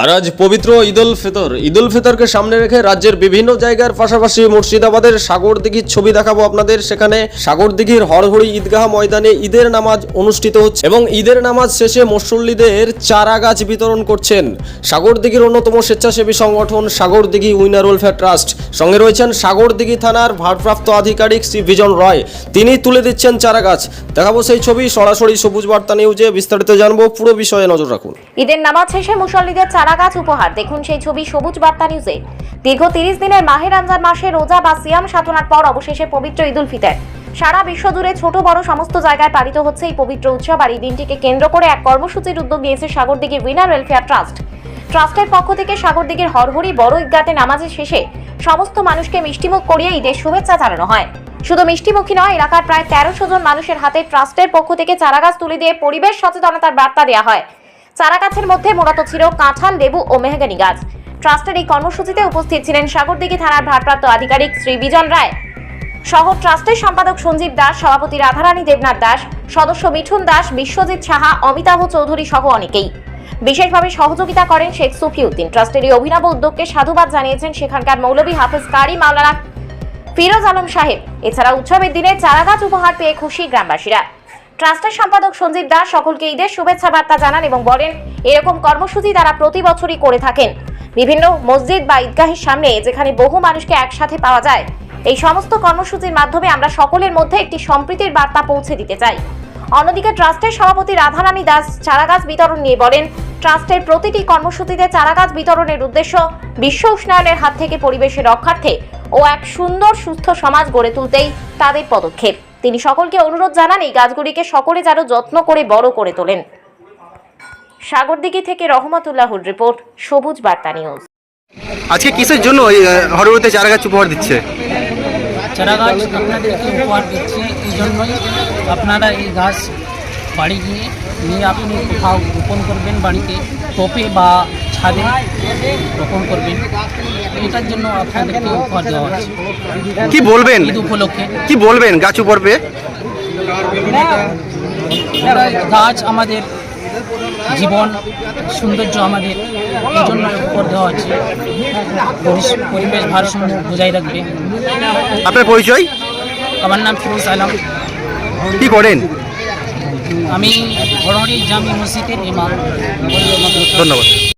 আর আজ পবিত্র ঈদ উল ফিতর। ঈদ উল ফিতরকে সামনে রেখে রাজ্যের বিভিন্ন জায়গার পাশাপাশি মুর্শিদাবাদের সাগরদিঘির ছবি দেখাবো আপনাদের। সেখানে সাগরদিঘির হরহরি ঈদগাহ ময়দানে ঈদের নামাজ অনুষ্ঠিত হচ্ছে এবং ঈদের নামাজ শেষে মুসল্লিদের চারা গাছ বিতরণ করছেন। সাগরদিঘির অন্যতম স্বেচ্ছাসেবী সংগঠন সাগরদিঘি উইনার ওয়েলফেয়ার ট্রাস্ট। সঙ্গে রয়েছেন সাগরদিঘি থানার ভারপ্রাপ্ত আধিকারিক শ্রী বিজন রয়। তিনি তুলে দিচ্ছেন চারা গাছ দেখাবো সেই ছবি, সরাসরি সবুজ বার্তা নিউজে বিস্তারিত জানব। পুরো বিষয়ে নজর রাখুন। ঈদের নামাজ শেষে মুসল্লিদের চারা গাছ উপহার। দেখুন সেই ছবি সবুজ বার্তা নিউজে। দীর্ঘ তিরিশ দিনের মাহের রমজান মাসে রোজা বা সিয়াম সাধনার পর অবশেষে পবিত্র ঈদুল ফিতর। সারা বিশ্ব জুড়ে ছোট বড় সমস্ত জায়গায় পালিত হচ্ছে এই পবিত্র উৎসব আর এই দিনটিকে কেন্দ্র করে এক কর্মসূচির উদ্যোগ নিয়েছে সাগরদিঘির উইনার ওয়েলফেয়ার ট্রাস্ট। ট্রাস্টের পক্ষ থেকে সাগরদিঘির হরহরি বড় ঈদগাতে নামাজের শেষে সমস্ত মানুষকে মিষ্টিমুখ করিয়ে ঈদের শুভেচ্ছা জানানো হয়। শুধু মিষ্টিমুখী নয়, এলাকার প্রায় তেরোশো জন মানুষের হাতে ট্রাস্টের পক্ষ থেকে চারাগাছ তুলে দিয়ে পরিবেশ সচেতনতার বার্তা দেওয়া হয়। চারা গাছের মধ্যে মূলত ছিল কাঁঠাল, লেবু ও মেহগানি গাছ। ট্রাস্টের এই কর্মসূচিতে উপস্থিত ছিলেন সাগরদিঘি থানার ভারপ্রাপ্ত আধিকারিক শ্রী বিজন রায়। সহ ট্রাস্টের সম্পাদক সঞ্জীব দাস, সভাপতি রাধারানী দেবনাথ দাস, সদস্য মিঠুন দাস, বিশ্বজিৎ সাহা, অমিতাভ চৌধুরী সহ অনেকেই। বিশেষভাবে সহযোগিতা করেন শেখ সুফিউদ্দিন। ট্রাস্টের এই অভিনব উদ্যোগকে সাধুবাদ জানিয়েছেন সেখানকার মৌলভী হাফেজ কারি, মাওলানা ফিরোজ আলম সাহেব। এছাড়া উৎসবের দিনে চারাগাছ উপহার পেয়ে খুশি গ্রামবাসীরা। ট্রাস্টের সম্পাদক সঞ্জীব দাস সকলকে ঈদের শুভেচ্ছা বার্তা জানান এবং বলেন, এরকম কর্মসূচি তারা প্রতি বছরই করে থাকেন। বিভিন্ন মসজিদ বা ঈদগাহের সামনে যেখানে বহু মানুষকে একসাথে পাওয়া যায়, এই সমস্ত কর্মসূচির মাধ্যমে আমরা সকলের মধ্যে একটি সম্প্রীতির বার্তা পৌঁছে দিতে চাই। অন্যদিকে ট্রাস্টের সভাপতি রাধারানী দাস চারাগাছ বিতরণ নিয়ে বলেন, ট্রাস্টের প্রতিটি কর্মসূচিতে চারাগাছ বিতরণের উদ্দেশ্য বিশ্ব উষ্ণায়নের হাত থেকে পরিবেশের রক্ষার্থে ও এক সুন্দর, সুস্থ সমাজ গড়ে তুলতেই তাদের পদক্ষেপ। তিনি সকলকে অনুরোধ জানান এই গাছগুলিকে সকলে যেন যত্ন করে বড় করে তোলেন। সাগরদিঘি থেকে রহমতুল্লাহুর রিপোর্ট সবুজ বার্তা নিউজ। আজকে কিসের জন্য ওই হরবতে চারা গাছ উপহার দিচ্ছে? চারা গাছ আপনাদেরকে উপহার দিচ্ছি এই জন্যই আপনারা এই গাছ বাড়ি গিয়ে নিয়ে আপনি কোথাও রোপণ করবেন বাড়িতে টপে বা ছাদে রোপণ করবেন। এটার জন্য আপনাদেরকে উপহার দেওয়া হচ্ছে। কি বলবেন? ঈদ উপলক্ষে। কি বলবেন গাছ উপহার পেয়ে গাছ আমাদের জীবন সৌন্দর্য আমাদের এই জন্য উপহার দেওয়া হচ্ছে। পরিবেশ ভারসাম্য বজায় রাখবে। আপনার পরিচয়? আমার নাম ফিরোজ আলম। কি করেন? আমি হরহরি জামি মসজিদের ইমাম। ধন্যবাদ।